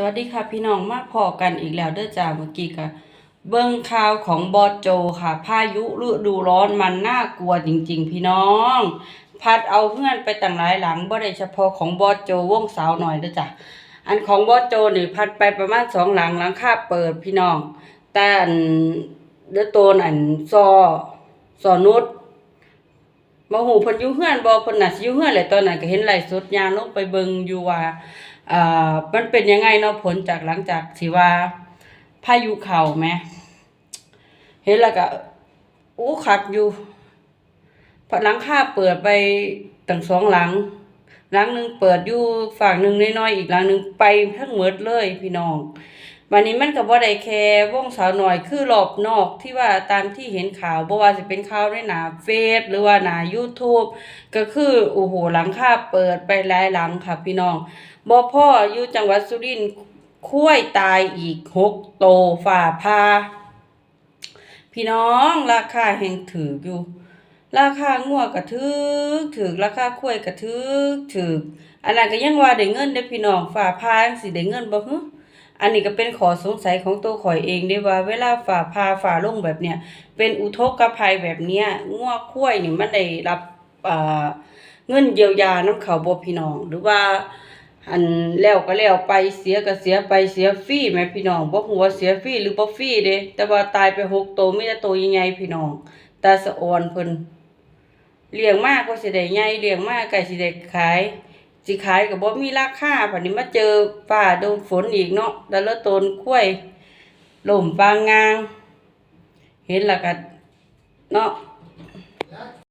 สวัสดีค่ะพี่น้องมาพอกันอีกแล้วเด้อจ้าเมื่อกี้ก็เบิ่งข่าวของบอโจค่ะ พายุฤดูร้อนมันน่ากลัวจริง ๆ พี่น้อง พัดเอาเพื่อนไปต่างหลายหลังบ่ได้เฉพาะของบอโจวงสาวหน่อยเด้อจ้ะอันของบอโจนี่พัดไปประมาณสองหลังหลังคาเปิดพี่น้องแต่อันเด้อโตนอันซอซอนุช บ่ฮู้เพิ่นอยู่เฮือนบ่เพิ่นน่ะสิอยู่เฮือนแหละตอนนั้นก็เห็นไลฟ์สดยางลงไปเบิ่งอยู่ว่าอ่ามันเป็นยังไงเนาะผลจากหลังจากที่ว่าพายุเข้าแหมเห็นแล้วก็อู้คักอยู่พราะหลังคาเปิดไปตั้งสองหลัง หลังหนึ่งเปิดอยู่ฝั่งหนึ่งน้อยๆอีกหลังหนึ่งไปทั้งหมดเลยพี่น้อง วันนี้มันก็บ่ได้แค่วงสาวหน้อยคือรอบนอกที่ว่าตามที่เห็นข่าวบ่ว่าสิเป็นข่าวในหน้าเฟซหรือว่าหน้า YouTube ก็คือโอ้โหหลังคาเปิดไปหลายหลังค่ะพี่น้องบ่พออยู่จังหวัดสุรินทร์คุ้ยตายอีกหกโตฝ่าพาพี่น้องราคาแห่งถืออยู่ ราคางัวก็ถึกถึกราคาข้วยก็ถึกถึกอันนั้นก็ยังว่าได้เงินเด้พี่น้องฝ่าพาสิได้เงินบ่ฮึ อันนี้ก็เป็นขอสงสัยของตัวข่อยเองได้ว่า เวลาฝ่าพาฝ่าลงแบบเนี้ยเป็นอุทกภัยแบบเนี้ยงัวควายนี่มันได้รับเงินเยียวยานํเขาบ่พี่น้อง หรือว่าอันแล้วก็แล้วไปเสียก็เสียไปเสียฟรีแม่พี่น้องบ่ฮู้ว่าเสียฟรีหรือบ่ฟรีเด้แต่ว่าตายไปหกโตวมีแต่โตวใหญ่พี่น้องตาสะออนเพิ่นเลี้ยงมากก็สิได้ใหญ่เลี้ยงมากก็สิได้ขาย สิขายกับบ่มีราคาผ่านนี้มาเจอฝ่าโดนฝนอีกเนาะแต่ละต้นกล้วยหล่มบางงาง เห็นละกันเนาะ